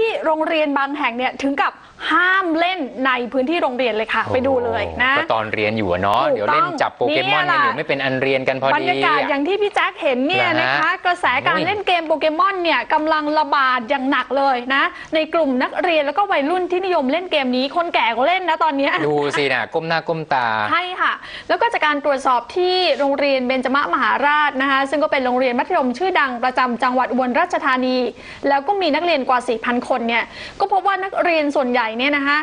ที่โรงเรียนบางแห่งเนี่ยถึงกับห้ามเล่นในพื้นที่โรงเรียนเลยค่ะ ไปดูเลยนะก็ตอนเรียนอยู่อะเนาะถูกเดี๋ยวเล่นต้องจับโปเกมอนเนี่กันยอยู่ล่ะไม่เป็นอันเรียนกันพอบรดีรยากาศอย่างที่พี่แจ๊คเห็นเนี่ยเหรอฮะนะคะ กระแสการโอ้ยเล่นเกมโปเกมอนเนี่ยกำลังระบาดอย่างหนักเลยนะ ในกลุ่มนักเรียนแล้วก็วัยรุ่นที่นิยมเล่นเกมนี้คนแก่ก็เล่นนะตอนเนี้ยดูสินะก้มหน้าก้มตาใช่ค่ะ แล้วก็จากการตรวจสอบที่โรงเรียนเบญจมมหาราชนะคะ ซึ่งก็เป็นโรงเรียนมัธยมชื่อดังประจำจังหวัดอุบลราชธานี แล้วก็มีนักเรียนกว่า4,000คนเนี่ยก็พบว่านักเรียนส่วนใหญ่เนี่ยนะคะ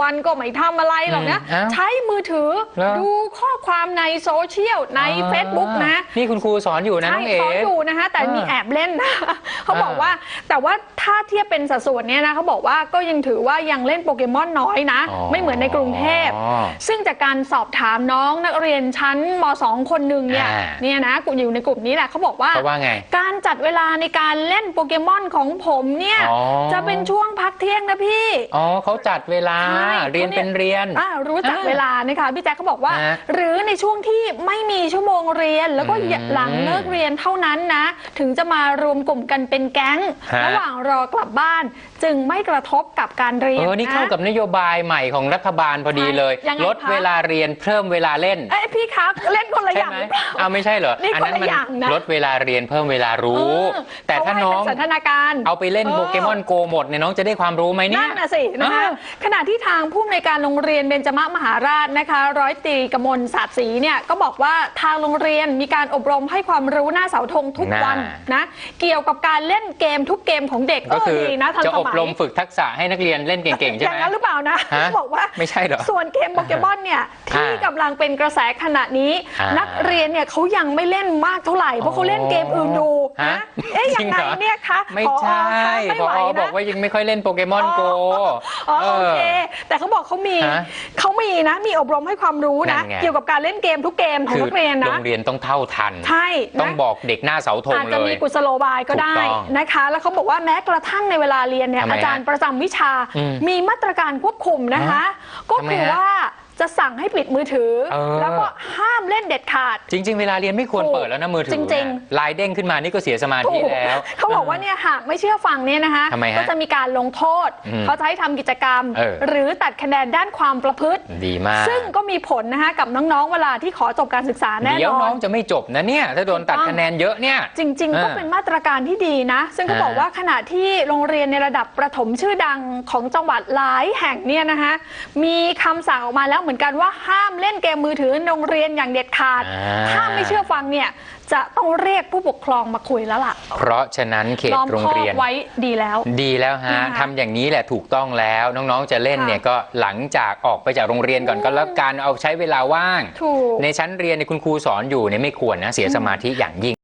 วันๆก็ไม่ทำอะไรหรอกนะ อืมอ้าวใช้มือถือเหรอ ดูข้อความในโซเชียลใน Facebook นะ นี่คุณครูสอนอยู่นะน้องเอ๋ ใช่สอนอยู่นะคะแต่อ่ามีมีแอบเล่นนะเขาบอกว่าแต่ว่า ถ้าเทียบเป็นสัดส่วนเนี่ยนะเขาบอกว่าก็ยังถือว่ายังเล่นโปเกมอนน้อยนะ อ๋อไม่เหมือนในกรุงเทพอ๋อซึ่งจากการสอบถามน้องนักเรียนชั้นม .2 คนหนึ่งเนี่ยอ่า เนี่ยนะกลุ่มอยู่ในกลุ่มนี้แหละเขาบอกว่า เขาว่าไง การจัดเวลาในการเล่นโปเกมอนของผมเนี่ย อ๋อ จะเป็นช่วงพักเที่ยงนะพี่ อ๋อเขาจัดเวลาใช่เรียนเป็นเรียน อ่ารู้จักอ่าเวลานะคะพี่แจ๊คเขาบอกว่า ฮะหรือในช่วงที่ไม่มีชั่วโมงเรียน แล้วก็อืมหลังเลิกเรียนเท่านั้นนะ ถึงจะมารวมกลุ่มกันเป็นแก๊ง ฮะ ระหว่างรอกลับบ้าน จึงไม่กระทบกับการเรียเอนอนี่เข้ากับนโยบายใหม่ของรัฐบาลพอดีเลย ใช่ยังไงลดคะ เวลาเรียนเพิ่มเวลาเล่น เอ้ยพี่ครับเล่นคนละอใช่ย่างไหมหรือเปล่า เอาไม่ใช่เหรอนี่อัคนละมัอย่างนะ ลดเวลาเรียนเพิ่มเวลารู้ เออแต่ถ้าเขให้น้องเป็สันทนาการ เอาไปเล่นเออ โปเกมอนโกหมดเนี่ยน้องจะได้ความรู้ไหมเนี่ย นั่นน่ะสินะคะอ่าขณะที่ทางผู้อำนวยการโรงเรียนเบญจมมหาราชนะคะ ร้อยตรีกมลศาสตร์ศรีเนี่ยก็บอกว่าทางโรงเรียนมีการอบรมให้ความรู้หน้าเสาธงทุกวันนะเกี่ยวกับการเล่นเกมทุกเกมของเด็กก็คือเดีนะทันจะสอบมัยรมฝึกทักษะให้นักเรียนเล่นเก่งๆ ใช่อไหมย่างนั้นหรือเปล่านะฮะบอกว่าไม่ใช่เหรอส่วนเกมโปเกมอนเนี่ยที่อ่ากำลังเป็นกระแสขณะนี้อ่านันักเรียนเนี่ยเขายังไม่เล่นมากเท่าไหร่เพราะเขาเล่นเกมอื่นดู ฮะนะเอ๊ะจยัริงงไงเหรอ เนี่ยคะไม่ผอใช่คะไม่พไหวอนะ บอกว่ายังไม่ค่อยเล่นโปเกมอนโก อ๋อโอเค แต่เขาบอกเขามีฮะเขามีนะ มีอบรมให้ความรู้นั่นะนไง เกี่ยวกับการเล่นเกมทุกเกมของคือนักเรียนโรนะ งเรียนต้องเท่าทัน ใช่ต้องนะบอกเด็กหน้าเสาธงอาจเลจะยมีกุศโลบายก็ได้ถูกต้องนะคะ แล้วเขาบอกว่าแม้กระทั่งในเวลาเรียนเนี่ยทำไมฮะอาจารย์ประจำวิชา อืมมีมาตรการควบคุมนะคะฮะก็ทำไมคือฮะว่า จะสั่งให้ปิดมือถือ เออ แล้วก็ห้ามเล่นเด็ดขาด จริง ๆ เวลาเรียนไม่ควรถูกเปิดแล้วนะมือถือจริงๆเนี่ยลายเด้งขึ้นมานี่ก็เสียสมาธิถูกแล้ว เขาบอกว่าเนี่ยหากไม่เชื่อฟังเนี่ยนะคะ ทำไมฮะก็จะมีการลงโทษ อืมเขาจะให้ทำกิจกรรม เออ หรือตัดคะแนนด้านความประพฤติ ดีมาก ซึ่งก็มีผลนะคะกับน้องๆ เวลาที่ขอจบการศึกษาแน่เดี๋ยวนอน้อน งจะไม่จบนะเนี่ย ถ้าโดนตัดถูกต้องคะแนนเยอะเนี่ย จริงๆ ก็อ่าเป็นมาตรการที่ดีนะ ซึ่งก็อ่าบอกว่าขณะที่โรงเรียนในระดับประถมชื่อดังของจังหวัดหลายแห่งเนี่ยนะคะมีคำสั่งออกมาแล้วเหมือนกันว่าห้ามเล่นเกมมือถือในโรงเรียนอย่างเด็ดขาด อ่า ถ้าไม่เชื่อฟังเนี่ยจะต้องเรียกผู้ปกครองมาคุยแล้วล่ะเพราะฉะนั้นเขตล้อมโรงคอกเรียน ไว้ดีแล้ว ดีแล้วฮะนะคะทำอย่างนี้แหละถูกต้องแล้วน้องๆจะเล่นค่ะเนี่ยก็หลังจากออกไปจากโรงเรียนก่อนก็แล้วกันเอาใช้เวลาว่าง ถูก ในชั้นเรียนในยคุณครูสอนอยู่เนี่ยไม่ควรนะเสียสมาธิอย่างยิ่ง